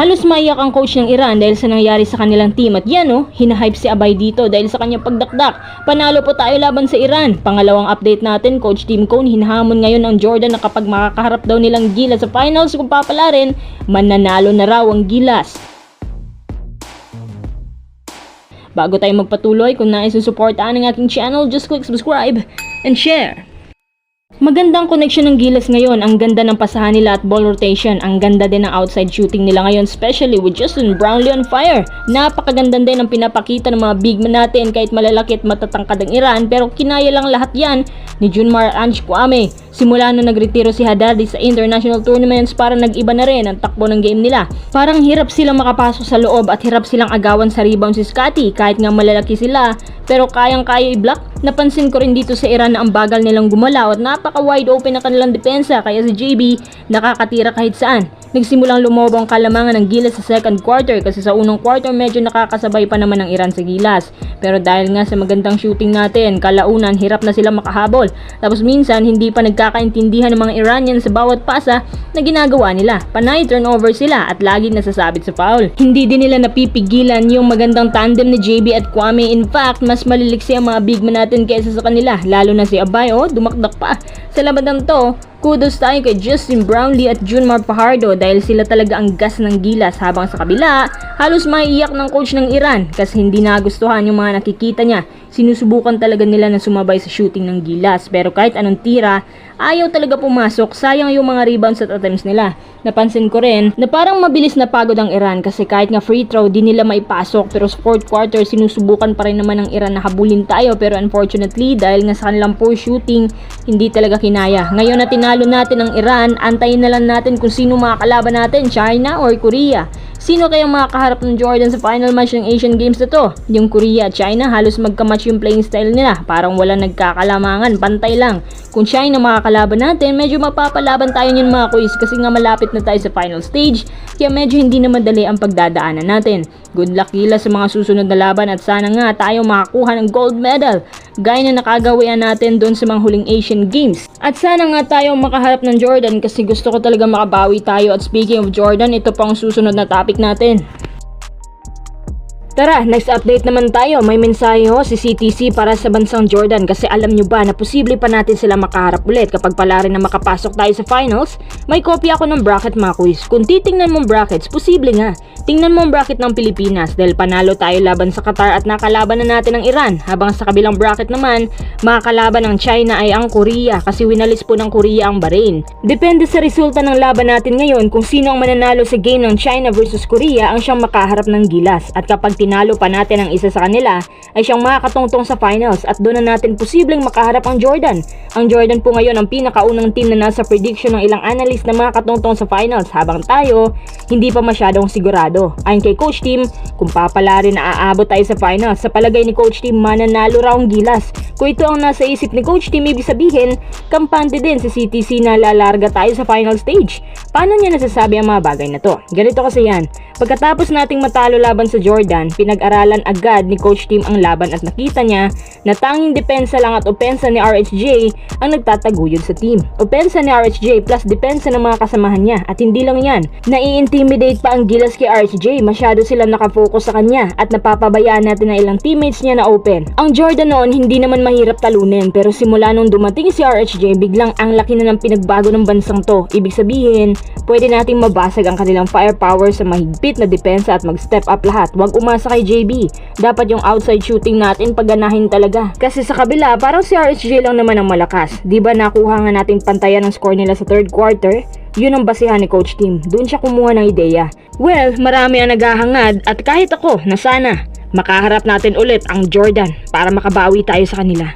Halos maiyak ang coach ng Iran dahil sa nangyari sa kanilang team at yan oh, hinahype si Abay dito dahil sa kanyang pagdakdak. Panalo po tayo laban sa Iran. Pangalawang update natin, Coach Team Cone hinahamon ngayon ang Jordan na kapag makakaharap daw nilang Gilas sa finals kung papalarin, mananalo na raw ang Gilas. Bago tayo magpatuloy, kung nais susuportahan ang aking channel, just click subscribe and share. Magandang connection ng Gilas ngayon. Ang ganda ng pasahan nila at ball rotation. Ang ganda din ng outside shooting nila ngayon, especially with Justin Brownlee on fire. Napakaganda din ang pinapakita ng mga big man natin kahit malalaki at matatangkad ang Iran pero kinaya lang lahat yan ni Junmar Ange Kwame. Simula nung nagretiro si Haddadi sa international tournaments para nag-iba na rin ang takbo ng game nila. Parang hirap silang makapasok sa loob at hirap silang agawan sa rebound si Scotty kahit nga malalaki sila pero kayang-kaya i-block. Napansin ko rin dito sa Iran na ang bagal nilang gumalaw at napaka wide open na kanilang depensa kaya si JB nakakatira kahit saan. Nagsimulang lumobo ang kalamangan ng Gilas sa second quarter kasi sa unang quarter medyo nakakasabay pa naman ang Iran sa Gilas. Pero dahil nga sa magandang shooting natin, kalaunan hirap na sila makahabol. Tapos minsan hindi pa nagkakaintindihan ng mga Iranian sa bawat pasa na ginagawa nila. Panay turnover sila at laging nasasabit sa foul. Hindi din nila napipigilan yung magandang tandem ni JB at Kwame. In fact, mas maliliksi ang mga big man natin kaysa sa kanila. Lalo na si Abay, oh, dumakdak pa. Sa laban to, Kudos tayo kay Justin Brownlee at Junmar Fajardo dahil sila talaga ang gas ng gilas habang sa kabila, halos maiiyak ng coach ng Iran kasi hindi nagustuhan yung mga nakikita niya. Sinusubukan talaga nila na sumabay sa shooting ng gilas pero kahit anong tira, ayaw talaga pumasok, sayang yung mga rebounds at attempts nila. Napansin ko rin na parang mabilis na pagod ang Iran kasi kahit nga free throw di nila maipasok pero sa fourth quarter sinusubukan pa rin naman ng Iran na habulin tayo pero unfortunately dahil nga sa kanilang poor shooting, hindi talaga kinaya. Ngayon na tinalo natin ang Iran, antayin na lang natin kung sino makakalaban natin, China or Korea. Sino kayang makakaharap ng Jordan sa final match ng Asian Games na to? Yung Korea at China halos magkamatch yung playing style nila. Parang wala nagkakalamangan, pantay lang. Kung China makakalaban natin, medyo mapapalaban tayo yun mga quiz kasi nga malapit na tayo sa final stage. Kaya medyo hindi na madali ang pagdadaanan natin. Good luck gila sa mga susunod na laban at sana nga tayo makakuha ng gold medal gaya na nakagawian natin doon sa mga huling Asian Games. At sana nga tayo makaharap ng Jordan kasi gusto ko talaga makabawi tayo at speaking of Jordan, ito pang susunod na topic natin. Tara, next update naman tayo. May mensahe ho si CTC para sa bansang Jordan kasi alam nyo ba na posible pa natin sila makaharap ulit kapag pala rin na makapasok tayo sa finals? May kopya ako ng bracket mga quiz. Kung titingnan mong brackets, posible nga. Tingnan mo ang bracket ng Pilipinas dahil panalo tayo laban sa Qatar at nakalaban na natin ang Iran. Habang sa kabilang bracket naman, makakalaban ng China ay ang Korea kasi winalis po ng Korea ang Bahrain. Depende sa resulta ng laban natin ngayon kung sino ang mananalo sa game ng China versus Korea ang siyang makaharap ng gilas. At kapag tinalo pa natin ang isa sa kanila, ay siyang makakatungtong sa finals at doon na natin posibleng makaharap ang Jordan. Ang Jordan po ngayon ang pinakaunang team na nasa prediction ng ilang analyst na makakatungtong sa finals habang tayo hindi pa masyadong sigurado. Ayon kay Coach Team, kung papala rin na aabot tayo sa finals, sa palagay ni Coach Team mananalo raw ang gilas. Kung ito ang nasa isip ni Coach Team, ibig sabihin, kampante din sa CTC na lalarga tayo sa final stage. Paano niya nasasabi ang mga bagay na to? Ganito kasi yan. Pagkatapos nating matalo laban sa Jordan, pinag-aralan agad ni Coach Team ang laban at nakita niya na tanging depensa lang at opensa ni RHJ ang nagtataguyod sa team. Opensa ni RHJ plus depensa ng mga kasamahan niya at hindi lang yan. Nai-intimidate pa ang gilas kay RHJ, masyado sila nakafocus sa kanya at napapabayaan natin na ilang teammates niya na open. Ang Jordan noon hindi naman mahirap talunin pero simula nung dumating si RHJ biglang ang laki na ng pinagbago ng bansang to. Ibig sabihin, pwede nating mabasag ang kanilang firepower sa mahigpit na depensa at mag-step up lahat. Huwag umasa kay JB. Dapat yung outside shooting natin pagganahin talaga. Kasi sa kabila, parang si RHJ lang naman ang malakas. Di ba nakuha nga nating pantayan ng score nila sa third quarter? Yun ang basihan ni Coach Tim. Doon siya kumuha ng ideya. Well, marami ang naghahangad at kahit ako na sana makaharap natin ulit ang Jordan para makabawi tayo sa kanila.